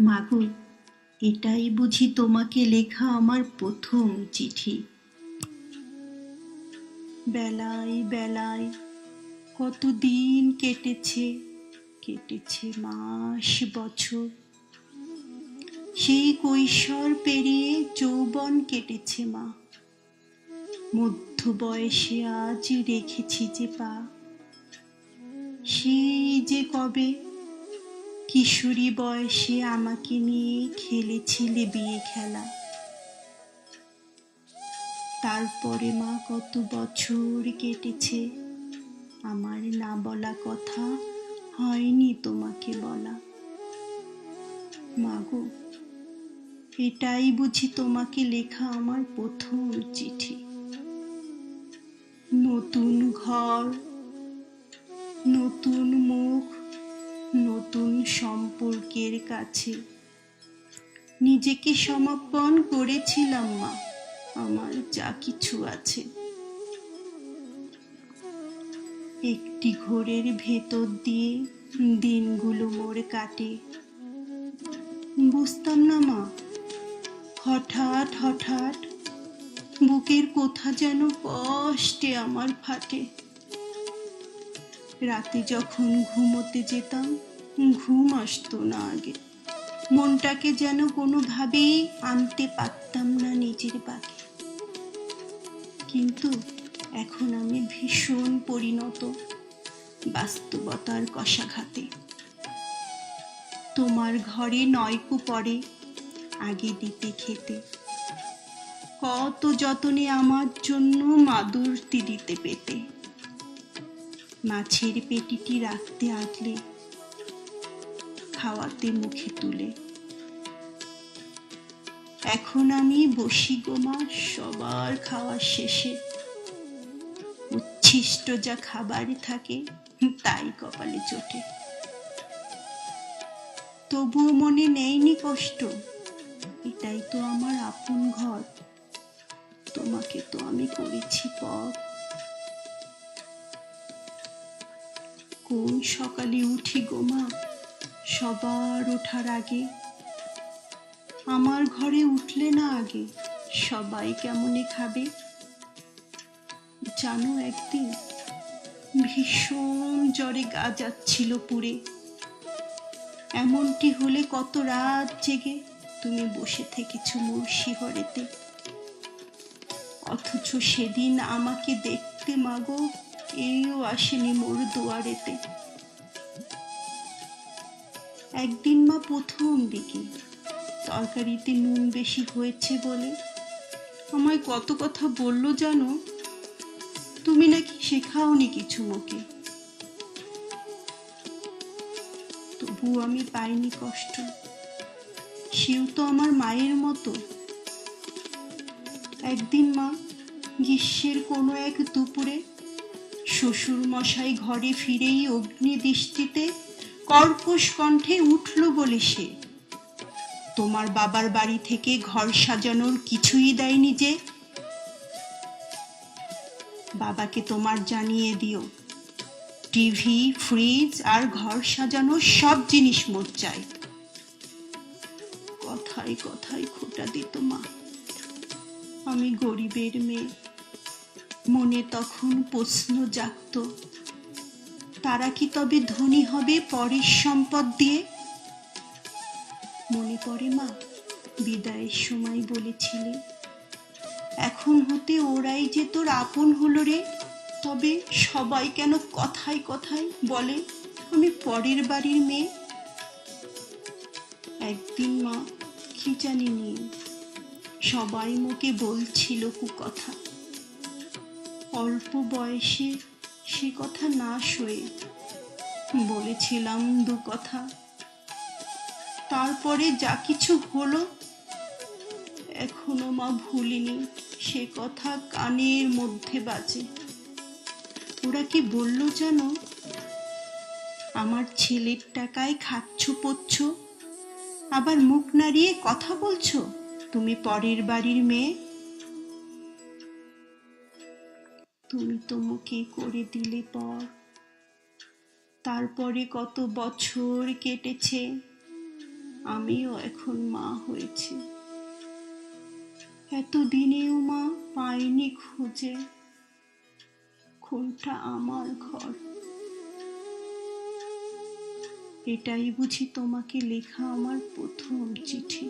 মাগো, এটাই বুঝি তোমাকে লেখা আমার প্রথম চিঠি। বেলায় বেলায় কত দিন কেটেছে কেটেছে মাস, বছর। সেই কৈশোর পেরিয়ে যৌবন কেটেছে মা। মধ্য বয়সে আজ রেখেছি যে পা। সেই যে কবে কিশোরী বয়সে আমাকে নিয়ে খেলেছিলে বিয়ে খেলা। তারপরে মা কত বছর কেটেছে, আমার না বলা কথা হয়নি তোমাকে বলা। মাগো এটাই বুঝি তোমাকে লেখা আমার প্রথম চিঠি। নতুন ঘর, নতুন মুখ নতুন সম্পর্কের কাছে। নিজেকে সমর্পণ করেছিলাম, মা। আমার যা কিছু আছে। একটি ঘোরের ভেতর দিয়ে দিনগুলো মোর কাটে। বুঝতাম না, মা। হঠাৎ হঠাৎ বুকের কোথা যেন কষ্টে আমার ফাটে। রাতে যখন ঘুমোতে যেতাম, ঘুম আসতো না আগে। মনটাকে যেন কোনোভাবেই আনতে পারতাম না নিজের বাকে কিন্তু এখন আমি ভীষণ পরিণত বাস্তবতার কষাঘাতে। তোমার ঘরে নয়কু পড়ে আগে দিতে খেতে। কত যতনে আমার জন্য মাদুরতি দিতে পেতে। মাছের পেটিটি রাখতে আগলে খাওয়াতে মুখে তুলে। এখন আমি বসি গোমা সবার খাওয়ার শেষে। উচ্ছিষ্ট যা খাবার থাকে, তাই কপালে চটে। তবুও মনে নেয়নি কষ্ট, এটাই তো আমার আপন ঘর। তোমাকে তো আমি করেছি পথ। কোন সকালে উঠি গোমা সবার ওঠার আগে। আমার ঘরে উঠলে না আগে, সবাই কেমনে খাবে? জানো একদিন ভীষণ জ্বরে গা যাচ্ছিল পুরে এমনটি হলে কত রাত জেগে তুমি বসে থেকেছ মোর শিহরেতে। অথচ সেদিন আমাকে দেখতে মাগো কেউ আসেনি মোর দুয়ারেতে। একদিন মা প্রথম দিকে তরকারিতে নুন বেশি হয়েছে বলে আমায় কত কথা বলল জানো? তুমি নাকি শেখাওনি কিছু মুখে তবু আমি পাইনি কষ্ট। সেও তো আমার মায়ের মতো। একদিন মা গ্রীষ্মের কোনো এক দুপুরে শ্বশুর মশাই ঘরে ফিরেই অগ্নি দৃষ্টিতে কর্কশ কণ্ঠে উঠল বলে সে। তোমার বাবার বাড়ি থেকে ঘর সাজানোর কিছুই দেয়নি যে। বাবাকে তোমার জানিয়ে দিও। টিভি, ফ্রিজ আর ঘর সাজানোর সব জিনিস মোট চাই। কথায় কথায় খোটা দিত মা। আমি গরিবের মেয়ে। মনে তখন প্রশ্ন জাগত, তারা কি তবে ধনী হবে পরের সম্পদ দিয়ে? মনে পড়ে মা, বিদায়ের সময় বলেছিলে। এখন হতে ওরাই যে তোর আপন হলো রে। তবে সবাই কেন কথায় কথায় বলে, আমি পরের বাড়ির মেয়ে? একদিন মা, কি জানি নিয়ে? সবাই মুখে বলছিল কুকথা অল্প বয়সে সে কথা না শোয়ে বলেছিলাম দু কথা। তারপরে যা কিছু হলো, এখনও মা ভুলিনি সে কথা কানের মধ্যে বাজে। ওরা কি বলল জানো আমার ছেলের টাকায় খাচ্ছ পচ্ছ আবার মুখ নাড়িয়ে কথা বলছো? তুমি পরের বাড়ির মেয়ে তুমি তো মুখে করে দিলে পর তারপরে কত বছর কেটেছে, আমিও এখন মা হয়েছি। এতদিনেও মা পাইনি খুঁজে, কোনটা আমার ঘর? এটাই বুঝি তোমাকে লেখা আমার প্রথম চিঠি।